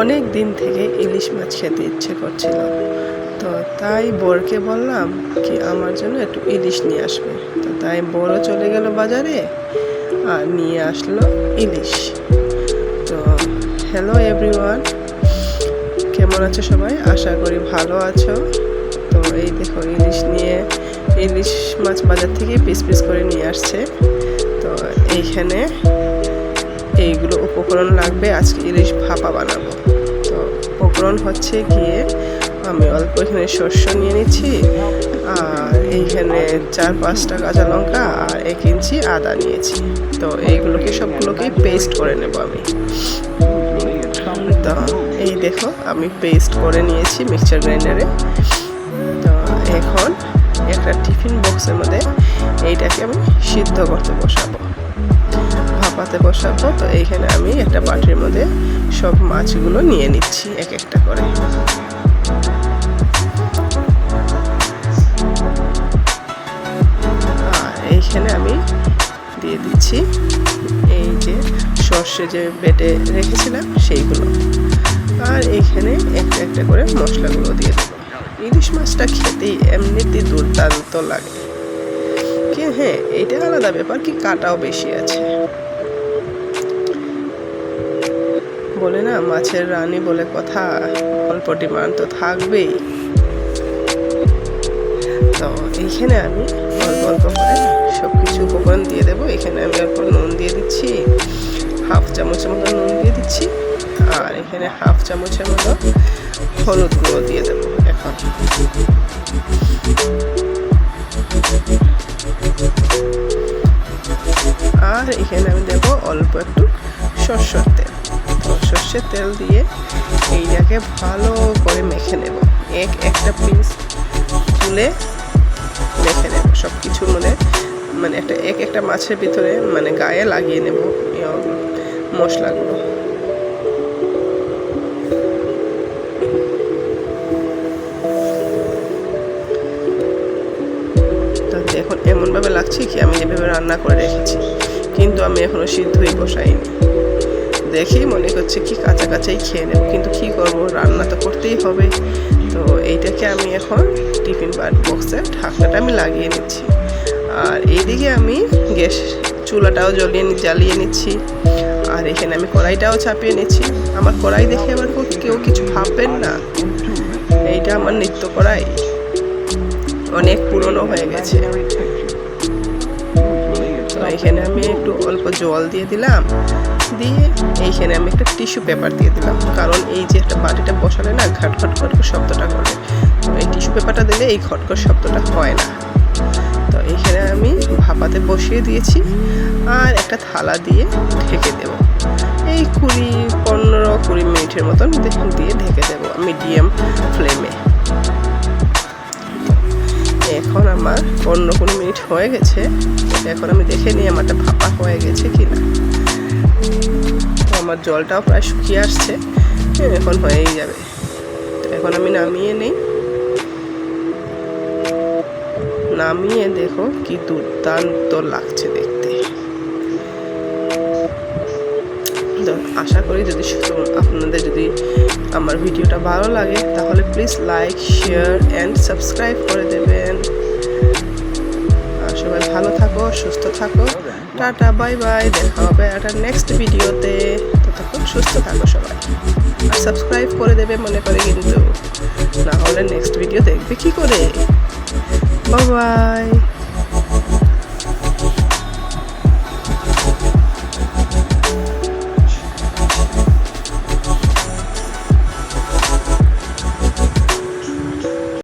অনেক দিন থেকে ইলিশ মাছ খেতে ইচ্ছে করছিল। তো তাই বরকে বললাম কি আমার জন্য একটু ইলিশ নিয়ে আসবে। তো তাই বড় চলে গেল বাজারে আর নিয়ে আসলো ইলিশ। তো হ্যালো এভরিওয়ান, কেমন আছো সবাই? আশা করি ভালো আছো। তো এই দেখো ইলিশ নিয়ে, ইলিশ মাছ বাজার থেকে পিস পিস করে নিয়ে আসছে। তো এইখানে এইগুলো উপকরণ লাগবে, আজকে ইলিশ ভাপা বানাবো। তো উপকরণ হচ্ছে গিয়ে আমি অল্প এখানে শস্য নিয়ে নিচ্ছি, আর এইখানে চার পাঁচটা কাঁচা লঙ্কা আর এক ইঞ্চি আদা নিয়েছি। তো এইগুলোকে সবগুলোকেই পেস্ট করে নেব আমি। তো এই দেখো, আমি পেস্ট করে নিয়েছি মিক্সচার গ্রাইন্ডারে তো এখন একটা টিফিন বক্সের মধ্যে এইটাকে আমি সিদ্ধ করতে বসাবো। ভাপাতে বসাবো, তো এইখানে আমি একটা বাটির মধ্যে সব মাছগুলো নিয়ে নিচ্ছি এক একটা করে। এইখানে আমি দিয়ে দিচ্ছি এই যে সর্ষে যে বেটে রেখেছিলাম সেইগুলো। আর এইখানে একটা একটা করে মশলাগুলো দিয়ে দেবো। ইলিশ মাছটা খেতেই এমনিতেই দুর্দান্ত লাগে। কি হ্যাঁ এইটা আলাদা ব্যাপার, কি কাটাও বেশি আছে। বলে না, মাছের রানী বলে কথা অল্প ডিমান্ড তো থাকবেই। তো এইখানে আমি অল্প অল্প করে সব কিছু উপকরণ দিয়ে দেবো। এখানে আমি অল্প নুন দিয়ে দিচ্ছি। হাফ চামচের মতো নুন দিয়ে দিচ্ছি। আর এখানে হাফ চামচের মতো হলুদ গুঁড়ো দিয়ে দেবো এখন। আর এখানে আমি দেবো অল্প একটু সর্ষের তেল। সর্ষের তেল দিয়ে এইটাকে ভালো করে মেখে নেব। এক, একটা পিস তুলে মেখে নেব সব কিছুর মধ্যে মানে একটা, এক, একটা মাছের ভিতরে মানে গায়ে লাগিয়ে নেব মশলাগুলো। এখন এমনভাবে লাগছে কি আমি যেভাবে রান্না করে রেখেছি। কিন্তু আমি এখনও সিদ্ধই বসাইনি। দেখেই মনে করছে কি কাঁচা কাঁচাই খেয়ে নেব, কিন্তু কি করব? রান্না তো করতেই হবে। তো এইটাকে আমি এখন টিফিন বক্সে ঢাকনাটা আমি লাগিয়ে নিচ্ছি। আর এইদিকে আমি গ্যাস চুলাটাও জ্বলিয়ে জ্বালিয়ে নিচ্ছি। আর এখানে আমি কড়াইটাও চাপিয়ে নিচ্ছি। আমার কড়াই দেখে আবার কেউ কিছু ভাববেন না। এইটা আমার নিত্য কড়াই অনেক পুরনো হয়ে গেছে। তো এখানে আমি একটু অল্প জল দিয়ে দিলাম। দিয়ে এইখানে আমি একটা টিস্যু পেপার দিয়ে দিলাম। কারণ এই যে একটা বাটিটা বসালে না ঘাট ঘট খটখট শব্দটা করে। তো এই টিস্যু পেপারটা দিলে এই খটখট শব্দটা হয় না। তো এইখানে আমি ভাপাতে বসিয়ে দিয়েছি আর একটা থালা দিয়ে ঢেকে দেব। এই কুড়ি, পনেরো, কুড়ি মিনিটের মতন দিয়ে ঢেকে দেবো মিডিয়াম ফ্লেমে এখন আমার পনেরো, কুড়ি মিনিট হয়ে গেছে। এখন আমি দেখে নিই আমারটা ভাপা হয়ে গেছে কি না আমার জলটাও প্রায় শুকিয়ে আসছে এখন হয়েই যাবে। এখন আমি নামিয়ে নেই। নামিয়ে দেখো কি দুর্দান্ত লাগছে দেখতে। আশা করি যদি আপনাদের যদি আমার ভিডিওটা ভালো লাগে, তাহলে please like share and subscribe করে দেবেন। সবাই ভালো থাকো, সুস্থ থাকো। টাটা, বাই বাই, দেখা হবে একটা নেক্সট ভিডিওতে ততক্ষণ সুস্থ থাকো সবাই। আর সাবস্ক্রাইব করে দেবে মনে করে কিন্তু। না হলে নেক্সট ভিডিও দেখবে কি করে? বাই।